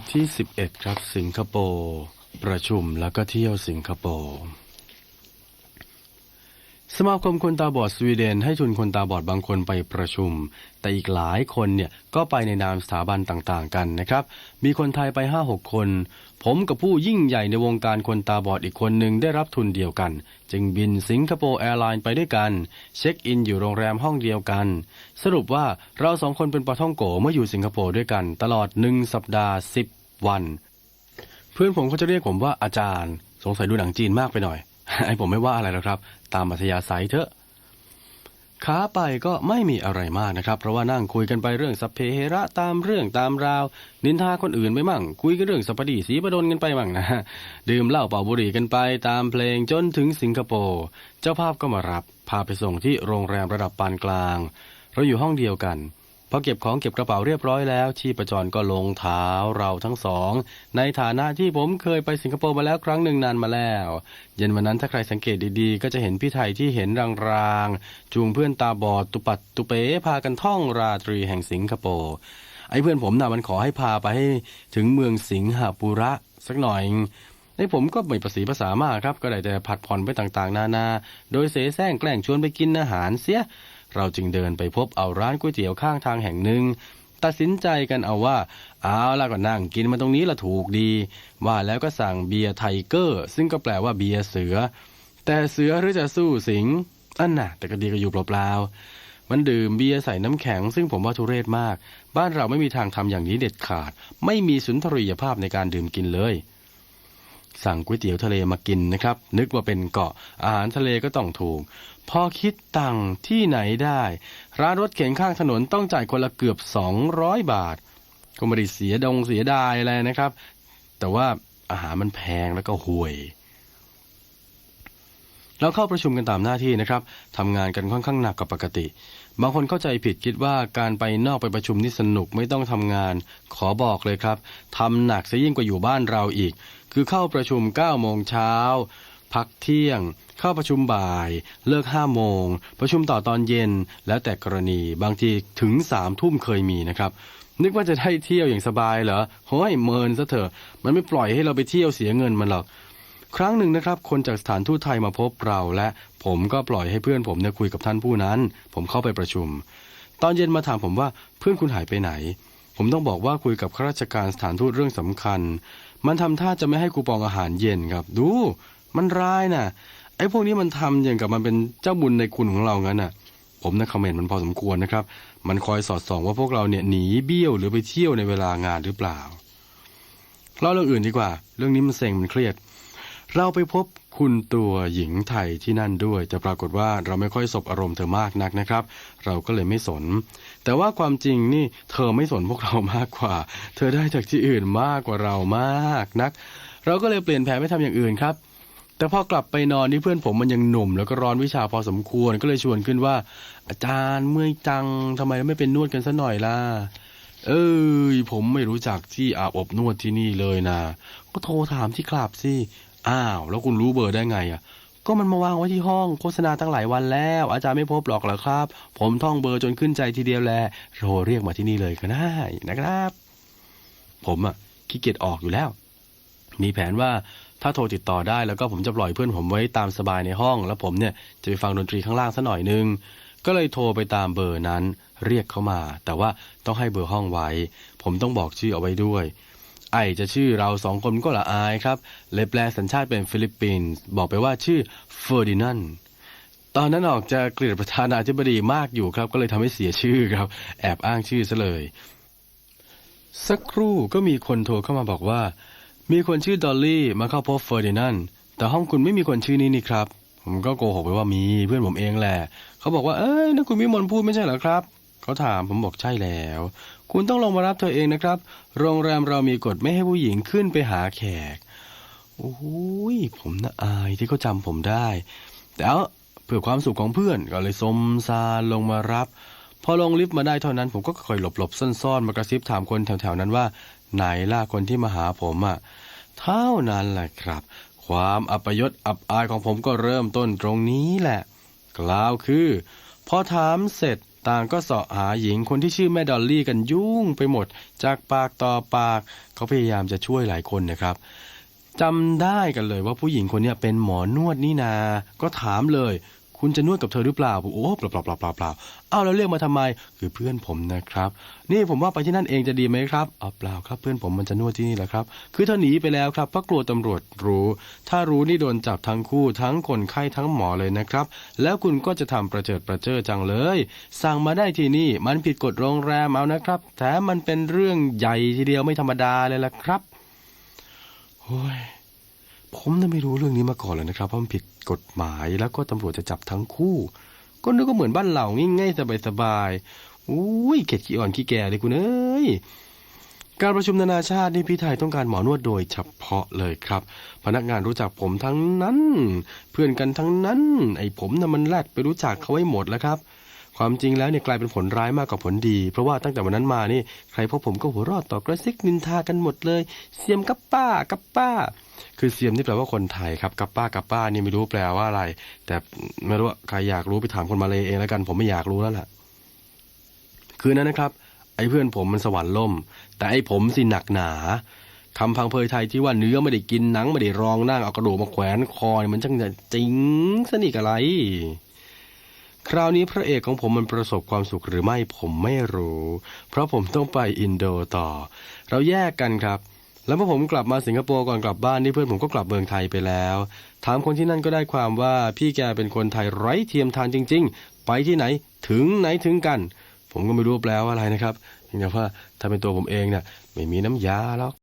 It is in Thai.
ทที่ 11 ครับสิงคโปร์ ประชุมแล้วก็เที่ยวสิงคโปร์ สมาคมคนตาบอดสวีเดนให้ทุนคนตาบอดบางคนไปประชุม แต่อีกหลายคนเนี่ยก็ไปในนามสถาบันต่างๆ กันนะครับ มีคนไทยไป 5-6 คน ผมกับผู้ยิ่งใหญ่ในวงการคนตาบอดอีกคนหนึ่งได้รับทุนเดียวกัน จึงบินสิงคโปร์แอร์ไลน์ไปด้วยกัน เช็คอินอยู่โรงแรมห้องเดียวกัน สรุปว่าเราสองคนเป็นปาท่องโกเมื่ออยู่สิงคโปร์ด้วยกัน ตลอดหนึ่งสัปดาห์ 10 วัน เพื่อนผมเขาจะเรียกผมว่าอาจารย์ สงสัยดูหนังจีนมากไปหน่อย ไอ้ผมไม่ว่าอะไรหรอกครับ ตามอัธยาศัยเถอะขาไปก็ไม่มีอะไรมากนะครับ เพราะว่านั่งคุยกันไปเรื่องสัพเพเหระตามเรื่องตามราว นินทาคนอื่นไปมั่ง คุยกันเรื่องสัพพดีสีประดนกันไปมั่งนะดื่มเหล้าเป่าบุหรี่กันไปตามเพลงจนถึงสิงคโปร์เจ้าภาพก็มารับ พาไปส่งที่โรงแรมระดับปานกลาง เราอยู่ห้องเดียวกัน อเก็บของเก็บกระเป๋าเรียบร้อยแล้วชีพจรก็ลงเท้าเราทั้งสอง ในฐานะที่ผมเคยไปสิงคโปร์มาแล้วครั้งหนึ่งนานมาแล้ว เย็นวันนั้นถ้าใครสังเกตดีๆ ก็จะเห็นพี่ไทยที่เห็นรางๆจูงเพื่อนตาบอดตุปัดตุเป๋พากันท่องราตรีแห่งสิงคโปร์ไอ้เพื่อนผมน่ะมันขอให้พาไปให้ถึงเมืองสิงหาปุระสักหน่อยในผมก็ไม่ประสีภาษามากครับ ก็ได้แต่ผัดผ่อนไปต่างๆ นานา โดยเสแสร้งแกล้งชวนไปกินอาหารเสีย เราจึงเดินไปพบเอาร้านก๋วยเตี๋ยวข้างทางแห่งหนึ่งตัดสินใจกันเอาว่า เอาละก็นั่งกินมาตรงนี้ละถูกดี ว่าแล้วก็สั่งเบียร์ไทเกอร์ ซึ่งก็แปลว่าเบียร์เสือ แต่เสือหรือจะสู้สิงอันน่ะ แต่ก็ดีก็อยู่เปล่าๆมันดื่มเบียร์ใส่น้ำแข็ง ซึ่งผมว่าทุเรศมาก บ้านเราไม่มีทางทำอย่างนี้เด็ดขาด ไม่มีสุนทรียภาพในการดื่มกินเลย สั่งก๋วยเตี๋ยวทะเลมากินนะครับ นึกว่าเป็นเกาะอาหารทะเลก็ต้องถูก พอคิดตังที่ไหนได้ ร้านรถเข็นข้างถนนต้องจ่ายคนละเกือบสองร้อยบาท ก็ไม่ได้เสียดงเสียดายอะไรนะครับ แต่ว่าอาหารมันแพงแล้วก็ห่วย เราเข้าประชุมกันตามหน้าที่นะครับทำงานกันค่อนข้างหนักกว่าปกติ บางคนเข้าใจผิดคิดว่าการไปนอกไปประชุมนี่สนุกไม่ต้องทำงาน ขอบอกเลยครับทำหนักซะยิ่งกว่าอยู่บ้านเราอีก คือเข้าประชุม9โมงเช้าพักเที่ยง เข้าประชุมบ่าย เลิก5โมง ประชุมต่อตอนเย็น แล้วแต่กรณี บางทีถึง3ทุ่มเคยมีนะครับ นึกว่าจะได้เที่ยวอย่างสบายเหรอโห้ยเมินซะเถอะ มันไม่ปล่อยให้เราไปเที่ยวเสียเงินมันหรอก ครั้งหนึ่งนะครับ คนจากสถานทูตไทยมาพบเราและผมก็ปล่อยให้เพื่อนผมเนี่ยคุยกับท่านผู้นั้น ผมเข้าไปประชุม ตอนเย็นมาถามผมว่าเพื่อนคุณหายไปไหน ผมต้องบอกว่าคุยกับข้าราชการสถานทูตเรื่องสำคัญ มันทำท่าจะไม่ให้คูปองอาหารเย็นครับ ดู มันร้ายนะ่ะไอ้พวกนี้มันทำอย่างกับมันเป็นเจ้าบุญในคุณของเรางั้นน่ะ ผมนะคอมเมนต์มันพอสมควรนะครับ มันคอยสอดส่องว่าพวกเราเนี่ยหนีเบี้ยวหรือไปเที่ยวในเวลางานหรือเปล่าเล่าเรื่องอื่นดีกว่า เรื่องนี้มันเซ็งมันเครียด เราไปพบคุณตัวหญิงไทยที่นั่นด้วย แต่ปรากฏว่าเราไม่ค่อยสบอารมณ์เธอมากนักนะครับ เราก็เลยไม่สน แต่ว่าความจริงนี่เธอไม่สนพวกเรามากกว่า เธอได้จากที่อื่นมากกว่าเรามากนัก เราก็เลยเปลี่ยนแผนไปทำอย่างอื่นครับ แต่พอกลับไปนอนนี่เพื่อนผมมันยังหนุ่ม แล้วก็ร้อนวิชาพอสมควรก็เลยชวนขึ้นว่า อาจารย์เมื่อยจังทำไมไม่เป็นนวดกันซะหน่อยล่ะเอ้ยผมไม่รู้จักที่อาบอบนวดที่นี่เลยนะก็โทรถามที่คลับสิ อ้าว แล้วคุณรู้เบอร์ได้ไงอะ ก็มันมาวางไว้ที่ห้องโฆษณาตั้งหลายวันแล้ว อาจารย์ไม่พบหรอกเหรอครับ ผมท่องเบอร์จนขึ้นใจทีเดียวแลโทรเรียกมาที่นี่เลยก็ได้นะครับ ผมอะขี้เกียจออกอยู่แล้ว มีแผนว่าถ้าโทรติดต่อได้แล้วก็ผมจะปล่อยเพื่อนผมไว้ตามสบายในห้อง แล้วผมเนี่ยจะไปฟังดนตรีข้างล่างสัหน่อยนึงก็เลยโทรไปตามเบอร์นั้น เรียกเขามา แต่ว่าต้องให้เบอร์ห้องไว้ ผมต้องบอกชื่อเอาไว้ด้วย ไอจะชื่อเราสองคนก็ละอายครับเลยแปลสัญชาติเป็นฟิลิปปินส์บอกไปว่าชื่อเฟอร์ดินันด์ตอนนั้นออกจะเกลียดประธานาธิบดีมากอยู่ครับ ก็เลยทำให้เสียชื่อครับ แอบอ้างชื่อซะเลย สักครู่ก็มีคนโทรเข้ามาบอกว่า มีคนชื่อดอลลี่มาเข้าพบเฟอร์ดินานด์แต่ห้องคุณไม่มีคนชื่อนี้นี่ครับ ผมก็โกหกไปว่ามีเพื่อนผมเองแหละเขาบอกว่าเอ้ยนั่นคุณวิมลพูดไม่ใช่เหรอครับ เขาถามผมบอกใช่แล้ว คุณต้องลงมารับเธอเองนะครับ โรงแรมเรามีกฎไม่ให้ผู้หญิงขึ้นไปหาแขก โอ้ยผมน่าอายที่เขาจำผมได้ แต่เพื่อความสุขของเพื่อนก็เลยสมซาลงมารับ พอลงลิฟต์มาได้เท่านั้น ผมก็ค่อยหลบๆซ่อนๆมากระซิบถามคนแถวๆนั้นว่า ไหนล่ะคนที่มาหาผมอะ่ะเท่านั้นแหละครับ ความอัปยศอับอายของผมก็เริ่มต้นตรงนี้แหละ กล่าวคือ พอถามเสร็จ ต่างก็เสาะหาหญิงคนที่ชื่อแม่ดอลลี่กันยุ่งไปหมด จากปากต่อปาก เขาพยายามจะช่วยหลายคนนะครับจำได้กันเลยว่าผู้หญิงคนนี้เป็นหมอนวดนี่นา ก็ถามเลย คุณจะนวดกับเธอหรือเปล่าผมโอ้เปล่าเปล่าเปล่าเปล่าเปล่าเอาแล้วเรียกมาทำไม คือเพื่อนผมนะครับ นี่ผมว่าไปที่นั่นเองจะดีไหมครับเอาเปล่าครับ เพื่อนผมมันจะนวดที่นี่แหละครับ คือเธอหนีไปแล้วครับเพราะกลัวตำรวจรู้ ถ้ารู้นี่โดนจับทั้งคู่ทั้งคนไข้ทั้งหมอเลยนะครับ แล้วคุณก็จะทำประเจิดประเจิอจังเลย สั่งมาได้ที่นี่มันผิดกฎโรงแรมเอานะครับแถมมันเป็นเรื่องใหญ่ทีเดียวไม่ธรรมดาเลยล่ะครับโอ้ย ผมน่ะไม่รู้เรื่องนี้มาก่อนเลยนะครับว่ามันผิดกฎหมายแล้วก็ตำรวจจะจับทั้งคู่ ก็นึกว่าเหมือนบ้านเหล่าง่ายๆสบายๆอุ้ยเข็ดขี้อ่อนขี้แก่เลยคุณเอ้ยการประชุมนานาชาตินี่พี่ไทยต้องการหมอนวดโดยเฉพาะเลยครับ พนักงานรู้จักผมทั้งนั้น เพื่อนกันทั้งนั้น ไอ้ผมน่ะมันแลดไปรู้จักเขาไว้หมดแล้วครับ ความจริงแล้วเนี่ยกลายเป็นผลร้ายมากกว่าผลดี เพราะว่าตั้งแต่วันนั้นมานี่ใครพบผมก็หัวรอดต่อกระซิกนินทากันหมดเลยเสียมกับป้ากับป้า คือเสียมนี่แปลว่าคนไทยครับกับป้ากับป้านี่ไม่รู้แปลว่าอะไร แต่ไม่รู้ว่าใครอยากรู้ไปถามคนมาเลยเองแล้วกัน ผมไม่อยากรู้แล้วล่ะ คืนนั้นนะครับ ไอ้เพื่อนผมมันสวรรค์ล่ม แต่ไอ้ผมสิหนักหนาคำพังเพยไทยที่ว่าเนื้อไม่ได้กินหนังไม่ได้รองนั่งเอากระดูกมาแขวนคอเนี่ยมันช่างจะจริงสนิกอะไร คราวนี้พระเอกของผมมันประสบความสุขหรือไม่ผมไม่รู้ เพราะผมต้องไปอินโดต่อ เราแยกกันครับ แล้วเมื่อผมกลับมาสิงคโปร์ก่อนกลับบ้านนี่เพื่อนผมก็กลับเมืองไทยไปแล้ว ถามคนที่นั่นก็ได้ความว่าพี่แกเป็นคนไทยไร้เทียมทานจริง ๆ ไปที่ไหนถึงไหนถึงกัน ผมก็ไม่รู้แปลว่าอะไรนะครับเพียงว่าถ้าเป็นตัวผมเองเนี่ยไม่มีน้ำยาหรอก